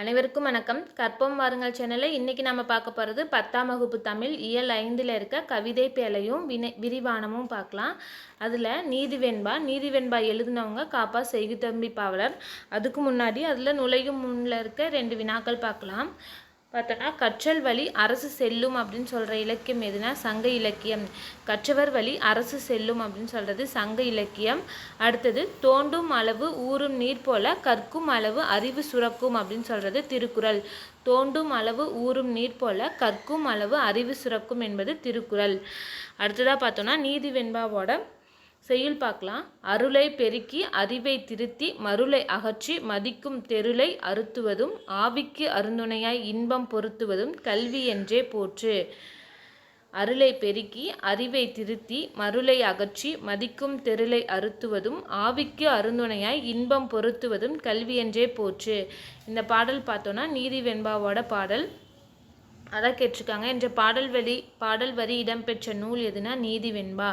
அனைவருக்கும் வணக்கம். கற்போம் வாருங்கள் சேனலில் இன்றைக்கி நம்ம பார்க்க போகிறது பத்தாம் வகுப்பு தமிழ் இயல் ஐந்தில் இருக்க கவிதை பேலையும் வினை விரிவானமும் பார்க்கலாம். அதில் நீதிவெண்பா நீதிவெண்பா எழுதினவங்க காப்பா செய்குத்தம்பி பாவலர். அதுக்கு முன்னாடி அதில் நுழையும் முன்னில் இருக்க ரெண்டு வினாக்கள் பார்க்கலாம். பார்த்தோன்னா கற்றல் வழி அரசு செல்லும் அப்படின்னு சொல்கிற இலக்கியம் எதுனா? சங்க இலக்கியம். கற்றவர் வழி அரசு செல்லும் அப்படின்னு சொல்கிறது சங்க இலக்கியம். அடுத்தது தோண்டும் அளவு ஊறும் நீர் போல கற்கும் அளவு அறிவு சுரக்கும் அப்படின்னு சொல்கிறது திருக்குறள். தோண்டும் அளவு ஊறும் நீர் போல கற்கும் அளவு அறிவு சுரக்கும் என்பது திருக்குறள். அடுத்ததாக பார்த்தோன்னா நீதி வெண்பாவோட செய்யுள் பார்க்கலாம். அருளை பெருக்கி அறிவை திருத்தி மருளை அகற்றி மதிக்கும் தெருளை அறுத்துவதும் ஆவிக்கு அருந்துணையாய் இன்பம் பொருத்துவதும் கல்வி என்றே போற்று. அருளை பெருக்கி அறிவை திருத்தி மருளை அகற்றி மதிக்கும் தெருளை அறுத்துவதும் ஆவிக்கு அருந்துணையாய் இன்பம் பொருத்துவதும் கல்வி என்றே போற்று. இந்த பாடல் பார்த்தோன்னா நீதி வெண்பாவோட பாடல். அதான் கேட்டிருக்காங்க. என்ற பாடல் வரி பாடல் வரி இடம்பெற்ற நூல் எதுனா? நீதி வெண்பா.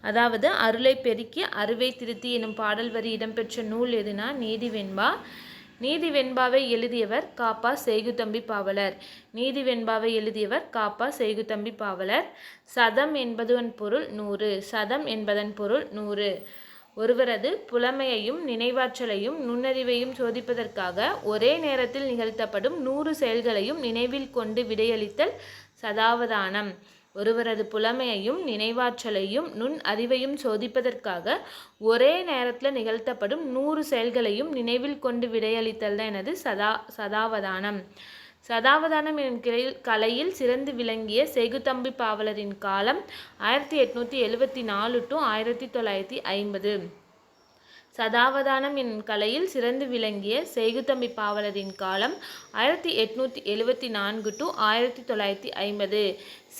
அதாவது அருளை பெருக்கி அறுவை திருத்தி எனும் பாடல் வரி இடம்பெற்ற நூல் எதுனா? நீதி வெண்பா. நீதி வெண்பாவை எழுதியவர் காப்பா செய்குதம்பி பாவலர். நீதி வெண்பாவை எழுதியவர் காப்பா செய்குதம்பி பாவலர். சதம் என்பதுவன் பொருள் நூறு. சதம் என்பதன் பொருள் நூறு. ஒருவரது புலமையையும் நினைவாற்றலையும் நுண்ணறிவையும் சோதிப்பதற்காக ஒரே நேரத்தில் நிகழ்த்தப்படும் நூறு செயல்களையும் நினைவில் கொண்டு விடையளித்தல் சதாவதானம். ஒருவரது புலமையையும் நினைவாற்றலையும் நுண் அறிவையும் சோதிப்பதற்காக ஒரே நேரத்தில் நிகழ்த்தப்படும் நூறு செயல்களையும் நினைவில் கொண்டு விடையளித்தல் தான் எனது சதா சதாவதானம். சதாவதானம் எனும் கிளை கலையில் சிறந்து விளங்கிய செய்குதம்பி பாவலரின் காலம் ஆயிரத்தி எட்நூற்றி எழுவத்தி நாலு டு ஆயிரத்தி தொள்ளாயிரத்தி ஐம்பது. சதாவதானம் என் கலையில் சிறந்து விளங்கிய செய்குத்தம்பி பாவலரின் காலம் ஆயிரத்தி எட்நூற்றி எழுவத்தி நான்கு டு ஆயிரத்தி தொள்ளாயிரத்தி ஐம்பது.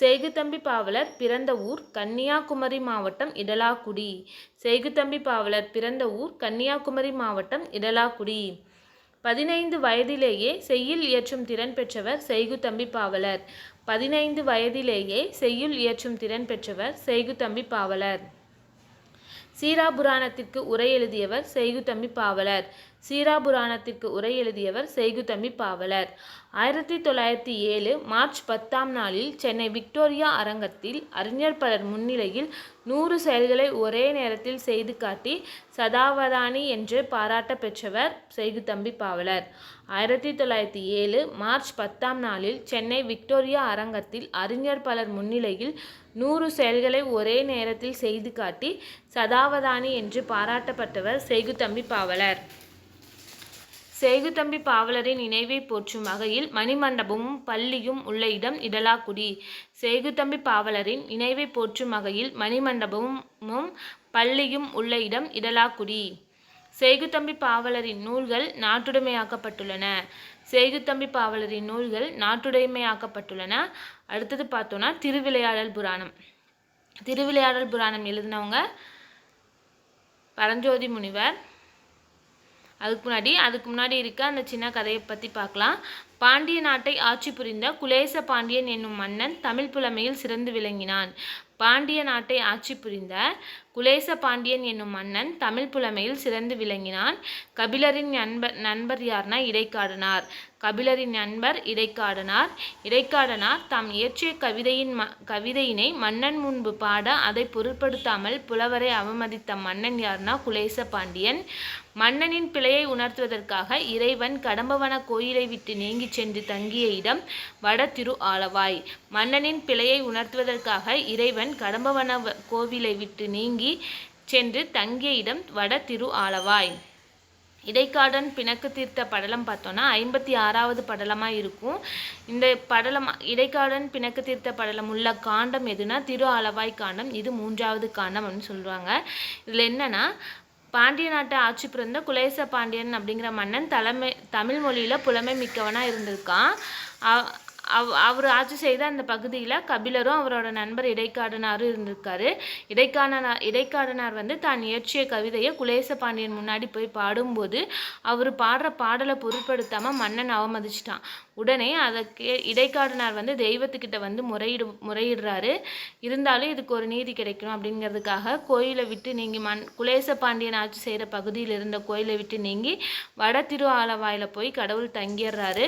செய்குத்தம்பி பாவலர் பிறந்த ஊர் கன்னியாகுமரி மாவட்டம் இடலாக்குடி. செய்குத்தம்பி பாவலர் பிறந்த ஊர் கன்னியாகுமரி மாவட்டம் இடலாக்குடி. பதினைந்து வயதிலேயே செய்யுள் இயற்றும் திறன் பெற்றவர் செய்குதம்பி பாவலர். பதினைந்து வயதிலேயே செய்யுள் இயற்றும் திறன் பெற்றவர் செய்குத்தம்பி பாவலர். சீராபுராணத்திற்கு உரை எழுதியவர் செய்குதம்பி பாவலர். சீராபுராணத்திற்கு உரை எழுதியவர் செய்குத்தம்பி பாவலர். ஆயிரத்தி தொள்ளாயிரத்தி ஏழு மார்ச் பத்தாம் நாளில் சென்னை விக்டோரியா அரங்கத்தில் அறிஞர் பலர் முன்னிலையில் நூறு செயல்களை ஒரே நேரத்தில் செய்து காட்டி சதாவதானி என்று பாராட்ட பெற்றவர் செய்குதம்பி பாவலர். ஆயிரத்தி தொள்ளாயிரத்தி ஏழு மார்ச் பத்தாம் நாளில் சென்னை விக்டோரியா அரங்கத்தில் அறிஞர் பலர் முன்னிலையில் நூறு செயல்களை ஒரே நேரத்தில் செய்து காட்டி சதாவதானி என்று பாராட்டப்பட்டவர் செய்குதம்பி பாவலர். சேகுத்தம்பி பாவலரின் நினைவை போற்றும் வகையில் மணிமண்டபமும் பள்ளியும் உள்ள இடம் இடலாக்குடி. சேகுத்தம்பி பாவலரின் நினைவை போற்றும் வகையில் மணிமண்டபமும் பள்ளியும் உள்ள இடம் இடலாக்குடி. சேகுத்தம்பி பாவலரின் நூல்கள் நாட்டுடைமையாக்கப்பட்டுள்ளன. சேகுத்தம்பி பாவலரின் நூல்கள் நாட்டுடைமையாக்கப்பட்டுள்ளன. அடுத்தது பார்த்தோன்னா திருவிளையாடல் புராணம். திருவிளையாடல் புராணம் எழுதினவங்க பரஞ்சோதி முனிவர். அதுக்கு முன்னாடி அதுக்கு முன்னாடி இருக்க அந்த சின்ன கதையை பற்றி பார்க்கலாம். பாண்டிய நாட்டை ஆட்சி புரிந்த குலேச பாண்டியன் என்னும் மன்னன் தமிழ் புலமையில் சிறந்து விளங்கினான். பாண்டிய நாட்டை ஆட்சி புரிந்த குலேச பாண்டியன் என்னும் மன்னன் தமிழ் புலமையில் சிறந்து விளங்கினான். கபிலரின் நண்பர் நண்பர் யார்னா இடைக்காடனார். கபிலரின் நண்பர் இடைக்காடனார். இடைக்காடனார் தாம் இயற்றிய கவிதையின் ம கவிதையினை மன்னன் முன்பு பாட அதை பொருட்படுத்தாமல் புலவரை அவமதித்த மன்னன் யார்னா குலேச பாண்டியன். மன்னனின் பிழையை உணர்த்துவதற்காக இறைவன் கடம்பவன கோயிலை விட்டு நீங்கி சென்று தங்கிய இடம் வட திரு ஆலவாய். மன்னனின் பிழையை உணர்த்துவதற்காக இறைவன் கடம்பவன கோவிலை விட்டு நீங்கி சென்று தங்கிய இடம் வட திரு ஆலவாய் இடைக்காடன் பிணக்கு தீர்த்த படலம் பார்த்தோன்னா ஐம்பத்தி ஆறாவது படலமாக இருக்கும். இந்த படலம் இடைக்காடன் பிணக்கு தீர்த்த படலம் உள்ள காண்டம் எதுனா திரு ஆலவாய் காண்டம். இது மூன்றாவது காண்டம் அப்படின்னு சொல்லுவாங்க. இதில் என்னென்னா பாண்டிய நாட்டை ஆட்சி பிறந்த குலேச பாண்டியன் அப்படிங்கிற மன்னன் தலைமை தமிழ் மொழியில் புலமை மிக்கவனாக இருந்திருக்கான். அவ் அவர் ஆட்சி செய்த அந்த பகுதியில் கபிலரும் அவரோட நண்பர் இடைக்காடனாரும் இருந்திருக்காரு. இடைக்காடனார் இடைக்காடனார் வந்து தான் இயற்றிய கவிதையை குலேச பாண்டியன் முன்னாடி போய் பாடும்போது அவர் பாடுற பாடலை பொருட்படுத்தாமல் மன்னன் அவமதிச்சிட்டான். உடனே அதை கே இடைக்காடனார் வந்து தெய்வத்துக்கிட்ட வந்து முறையிடு முறையிடுறாரு. இருந்தாலும் இதுக்கு ஒரு நீதி கிடைக்கணும் அப்படிங்கிறதுக்காக கோயிலை விட்டு நீங்கி மண் குலேச பாண்டியன் ஆட்சி செய்கிற பகுதியில் இருந்த கோயிலை விட்டு நீங்கி வட திரு ஆலவாயில் போய் கடவுள் தங்கிடுறாரு.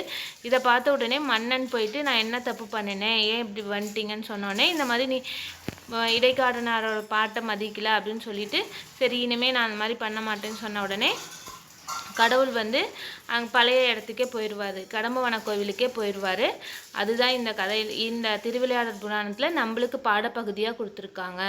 இதை பார்த்த உடனே மன்னன் போயிட்டு நான் என்ன தப்பு பண்ணினேன் ஏன் இப்படி வந்துட்டீங்கன்னு சொன்னோடனே இந்த மாதிரி நீ இடைக்காடனாரோட பாட்டை மதிக்கல அப்படின்னு சொல்லிட்டு சரி இனிமேல் நான் அந்த மாதிரி பண்ண மாட்டேன்னு சொன்ன உடனே கடவுள் வந்து அங்கே பழைய இடத்துக்கே போயிடுவார். கடம்பவன கோவிலுக்கே போயிடுவார். அதுதான் இந்த கதையில் இந்த திருவிளையாடல் புராணத்தில் நம்மளுக்கு பாடப்பகுதியாக கொடுத்துருக்காங்க.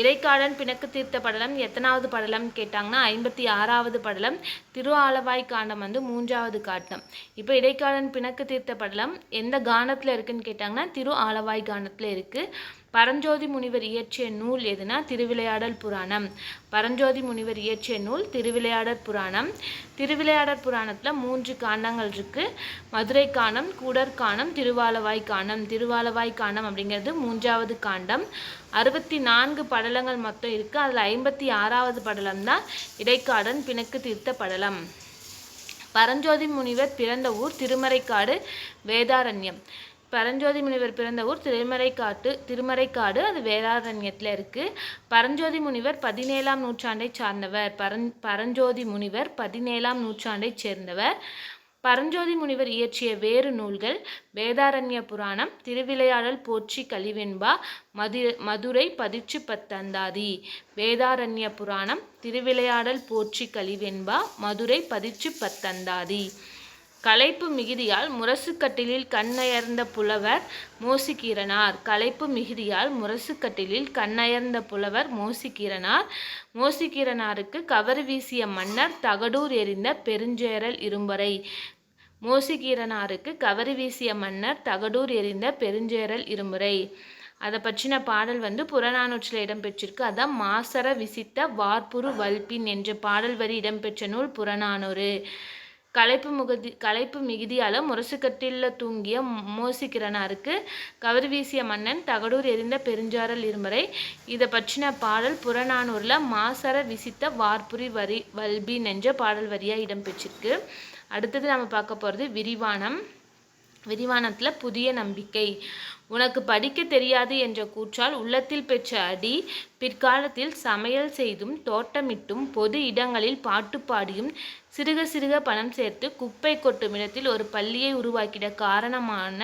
இடைக்காடன் பிணக்கு தீர்த்த படலம் எத்தனாவது படலம் கேட்டாங்கன்னா ஐம்பத்தி ஆறாவது படலம் திரு ஆலவாய் காண்டம் வந்து மூன்றாவது காட்டம். இப்போ இடைக்காடன் பிணக்கு தீர்த்த படலம் எந்த கானத்தில் இருக்குன்னு கேட்டாங்கன்னா திரு ஆலவாய் கானத்தில் இருக்குது பரஞ்சோதி முனிவர் இயற்றிய நூல் எதுனா திருவிளையாடல் புராணம். பரஞ்சோதி முனிவர் இயற்றிய நூல் திருவிளையாடல் புராணம். திருவிளையாடல் புராணத்தில் மூன்று காண்டங்கள் இருக்குது மதுரை காணம் கூடற்காணம் திருவாலவாய் காணம். திருவாலவாய் காணம் அப்படிங்கிறது மூன்றாவது காண்டம். அறுபத்தி நான்கு படலங்கள் மொத்தம் இருக்குது அதில் ஐம்பத்தி ஆறாவது படலம் தான் இடைக்காடன் பிணக்கு தீர்த்த படலம். பரஞ்சோதி முனிவர் பிறந்த ஊர் திருமறைக்காடு வேதாரண்யம். பரஞ்சோதி முனிவர் பிறந்த ஊர் திருமறைக்காட்டு திருமறைக்காடு அது வேதாரண்யத்தில் இருக்குது பரஞ்சோதி முனிவர் பதினேழாம் நூற்றாண்டை சார்ந்தவர். பரஞ் பரஞ்சோதி முனிவர் பதினேழாம் நூற்றாண்டை சேர்ந்தவர். பரஞ்சோதி முனிவர் இயற்றிய வேறு நூல்கள் வேதாரண்ய புராணம் திருவிளையாடல் போற்றி கலிவெண்பா மது மதுரை பதிச்சு பத்தந்தாதி வேதாரண்ய புராணம் திருவிளையாடல் போற்றி கலிவெண்பா மதுரை பதிச்சு பத்தந்தாதி. களைப்பு மிகுதியால் முரசுக்கட்டிலில் கண்ணயர்ந்த புலவர் மோசிக்கீரனார் களைப்பு மிகுதியால் முரசுக்கட்டிலில் கண்ணயர்ந்த புலவர் மோசிக்கீரனார் மோசிக்கீரனாருக்கு கவர் வீசிய மன்னர் தகடூர் எறிந்த பெருஞ்சேரல் இரும்பரை மோசிகீரனாருக்கு கவர் வீசிய மன்னர் தகடூர் எறிந்த பெருஞ்சேரல் இருமுறை அதை பற்றின பாடல் வந்து புறநானூற்றில் இடம்பெற்றிருக்கு. அதான் மாசர விசித்த வார்புரு வல்பின் என்ற பாடல் வரி இடம்பெற்ற நூல் புறநானூறு. களைப்பு முகதி களைப்பு மிகுதியால் முரசுக்கட்டில தூங்கிய மோசிக்கிறனாருக்கு கவர் வீசிய மன்னன் தகடூர் எரிந்த பெருஞ்சாரல் இருமறை. இதை பற்றின பாடல் புறநானூரில் மாசர விசித்த வார்புரி வரி வல்பி நெஞ்ச பாடல் வரியாக இடம்பெற்றிருக்கு அடுத்தது நம்ம பார்க்க போகிறது விரிவானம் விரிவானத்தில் புதிய நம்பிக்கை. உனக்கு படிக்க தெரியாது என்ற கூற்றால் உள்ளத்தில் பெற்ற அடி பிற்காலத்தில் சமையல் செய்தும் தோட்டமிட்டும் பொது இடங்களில் பாட்டு பாடியும் சிறுக சிறுக பணம் சேர்த்து குப்பை கொட்டும் இடத்தில் ஒரு பள்ளியை உருவாக்கிட காரணமான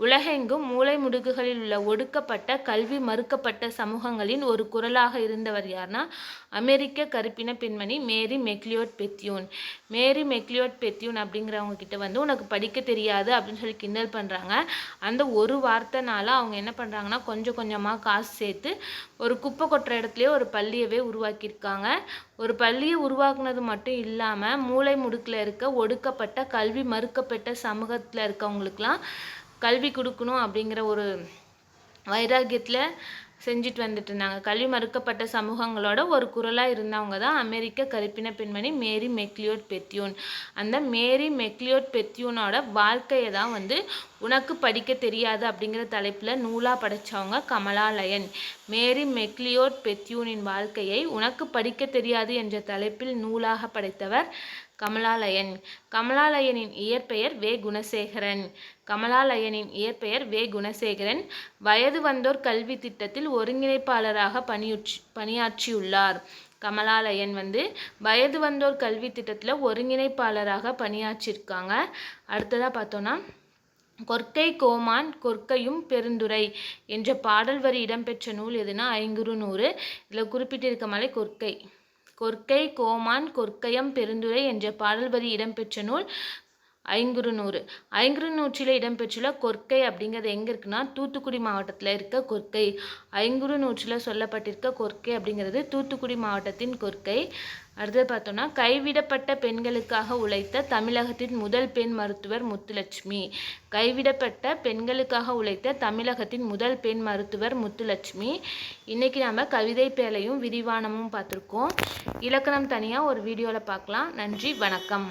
உலகெங்கும் மூளை முடுக்குகளில் உள்ள ஒடுக்கப்பட்ட கல்வி மறுக்கப்பட்ட சமூகங்களின் ஒரு குரலாக இருந்தவர் யார்னா அமெரிக்க கருப்பின பெண்மணி Mary McLeod Bethune. Mary McLeod Bethune அப்படிங்கிறவங்க கிட்ட வந்து உனக்கு படிக்க தெரியாது அப்படின்னு சொல்லி கிண்டல் பண்ணுறாங்க அந்த ஒரு வார்த்தைனால அவங்க என்ன பண்ணுறாங்கன்னா கொஞ்சம் கொஞ்சமாக காசு சேர்த்து ஒரு குப்பை கொட்டுற இடத்துலையே ஒரு பள்ளியவே உருவாக்கியிருக்காங்க. ஒரு பள்ளியை உருவாக்குனது மட்டும் இல்லாமல் மூளை முடுக்கில் இருக்க ஒடுக்கப்பட்ட கல்வி மறுக்கப்பட்ட சமூகத்தில் இருக்கவங்களுக்கெல்லாம் கல்வி கொடுக்கணும் அப்படிங்கிற ஒரு வைராக்கியத்தில் செஞ்சுட்டு வந்துட்டு இருந்தாங்க. கல்வி மறுக்கப்பட்ட சமூகங்களோட ஒரு குரலாக இருந்தவங்க தான் அமெரிக்க கருப்பின பெண்மணி மேரி மெக்லியோட் பெத்தியூன். அந்த மேரி மெக்லியோட் பெத்தியூனோட வாழ்க்கையை தான் வந்து உனக்கு படிக்க தெரியாது அப்படிங்கிற தலைப்பில் நூலாக படைச்சவங்க கமலாலயன் மேரி மெக்லியோட் பெத்தியூனின் வாழ்க்கையை உனக்கு படிக்க தெரியாது என்ற தலைப்பில் நூலாக படைத்தவர் கமலாலயன். கமலாலயனின் இயற்பெயர் வே. குணசேகரன். கமலாலயனின் இயற்பெயர் வே. குணசேகரன். வயது வந்தோர் கல்வி திட்டத்தில் ஒருங்கிணைப்பாளராக பணியுற்றி பணியாற்றியுள்ளார். கமலாலயன் வந்து வயது வந்தோர் கல்வி திட்டத்தில் ஒருங்கிணைப்பாளராக பணியாற்றியிருக்காங்க அடுத்ததாக பார்த்தோன்னா கொற்கை கோமான் கொற்கையும் பெருந்துரை என்ற பாடல் வரி இடம்பெற்ற நூல் எதுனா ஐங்குறு நூறு இதில் குறிப்பிட்டிருக்க மலை கொற்கை. கொற்கை கோமான் கொற்கையம் பெருந்துரை என்ற பாடல் வரி இடம்பெற்ற நூல் ஐங்குறுநூறு. ஐங்குறுநூற்றில் இடம்பெற்றுள்ள கொற்கை அப்படிங்கிறது எங்கே இருக்குன்னா தூத்துக்குடி மாவட்டத்தில் இருக்க கொற்கை. ஐங்குறுநூற்றில் சொல்லப்பட்டிருக்க கொற்கை அப்படிங்கிறது தூத்துக்குடி மாவட்டத்தின் கொற்கை. அடுத்தது பார்த்தோம்னா கைவிடப்பட்ட பெண்களுக்காக உழைத்த தமிழகத்தின் முதல் பெண் மருத்துவர் முத்துலட்சுமி. கைவிடப்பட்ட பெண்களுக்காக உழைத்த தமிழகத்தின் முதல் பெண் மருத்துவர் முத்துலட்சுமி. இன்றைக்கி நம்ம கவிதை பேலையும் விரிவானமும் பார்த்துருக்கோம். இலக்கணம் தனியாக ஒரு வீடியோவில் பார்க்கலாம். நன்றி வணக்கம்.